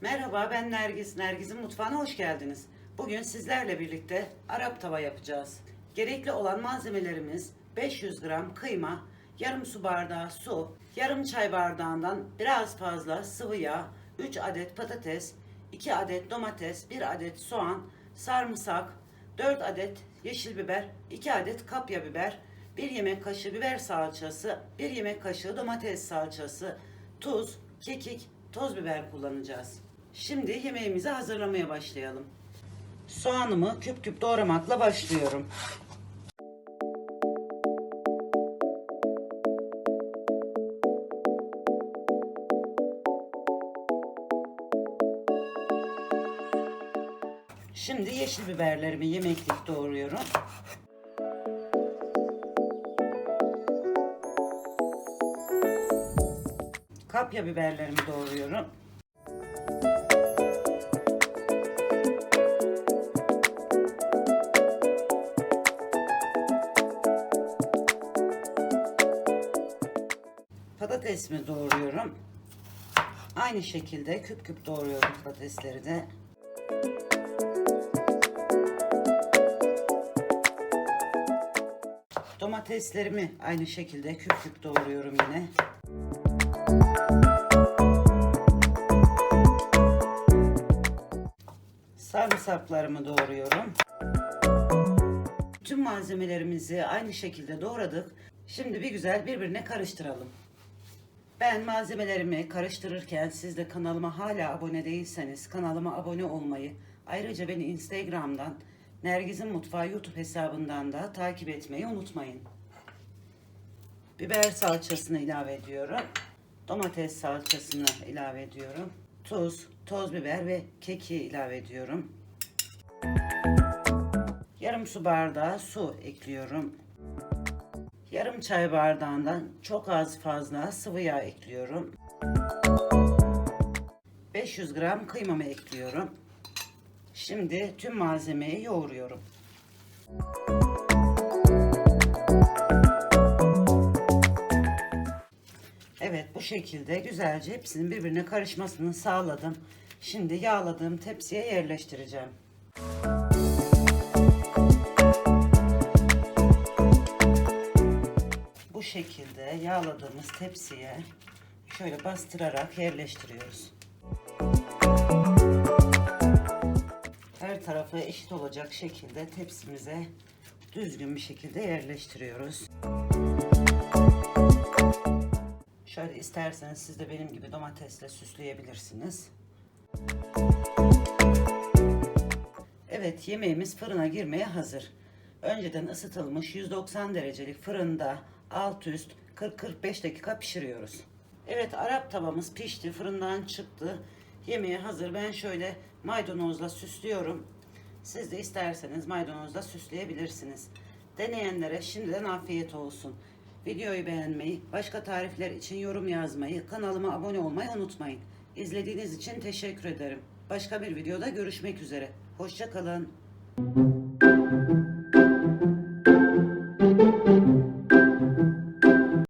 Merhaba ben Nergis. Nergis'in mutfağına hoş geldiniz. Bugün sizlerle birlikte Arap tava yapacağız. Gerekli olan malzemelerimiz 500 gram kıyma, yarım su bardağı su, yarım çay bardağından biraz fazla sıvı yağ, 3 adet patates, 2 adet domates, 1 adet soğan, sarımsak, 4 adet yeşil biber, 2 adet kapya biber, 1 yemek kaşığı biber salçası, 1 yemek kaşığı domates salçası, tuz, kekik, toz biber kullanacağız. Şimdi yemeğimizi hazırlamaya başlayalım. Soğanımı küp küp doğramakla başlıyorum. Şimdi yeşil biberlerimi yemeklik doğruyorum. Kapya biberlerimi doğruyorum. Patatesimi doğruyorum. Aynı şekilde küp küp doğruyorum patatesleri de. Domateslerimi aynı şekilde küp küp doğruyorum yine. Sarımsaklarımı doğruyorum. Tüm malzemelerimizi aynı şekilde doğradık. Şimdi bir güzel birbirine karıştıralım. Ben malzemelerimi karıştırırken siz de kanalıma hala abone değilseniz kanalıma abone olmayı, ayrıca beni Instagram'dan Nergiz'in Mutfağı YouTube hesabından da takip etmeyi unutmayın. Biber salçasını ilave ediyorum. Domates salçasını ilave ediyorum. Tuz, toz biber ve keki ilave ediyorum. Yarım su bardağı su ekliyorum. Yarım çay bardağından çok az fazla sıvı yağ ekliyorum. 500 gram kıymamı ekliyorum. Şimdi tüm malzemeyi yoğuruyorum. Evet bu şekilde güzelce hepsinin birbirine karışmasını sağladım. Şimdi yağladığım tepsiye yerleştireceğim. Bu şekilde yağladığımız tepsiye şöyle bastırarak yerleştiriyoruz. Her tarafı eşit olacak şekilde tepsimize düzgün bir şekilde yerleştiriyoruz. Şöyle isterseniz siz de benim gibi domatesle süsleyebilirsiniz. Evet yemeğimiz fırına girmeye hazır. Önceden ısıtılmış 190 derecelik fırında alt üst 40-45 dakika pişiriyoruz. Evet Arap tavamız pişti fırından çıktı. Yemeğe hazır. Ben şöyle maydanozla süslüyorum. Siz de isterseniz maydanozla süsleyebilirsiniz. Deneyenlere şimdiden afiyet olsun. Videoyu beğenmeyi, başka tarifler için yorum yazmayı, kanalıma abone olmayı unutmayın. İzlediğiniz için teşekkür ederim. Başka bir videoda görüşmek üzere. Hoşçakalın.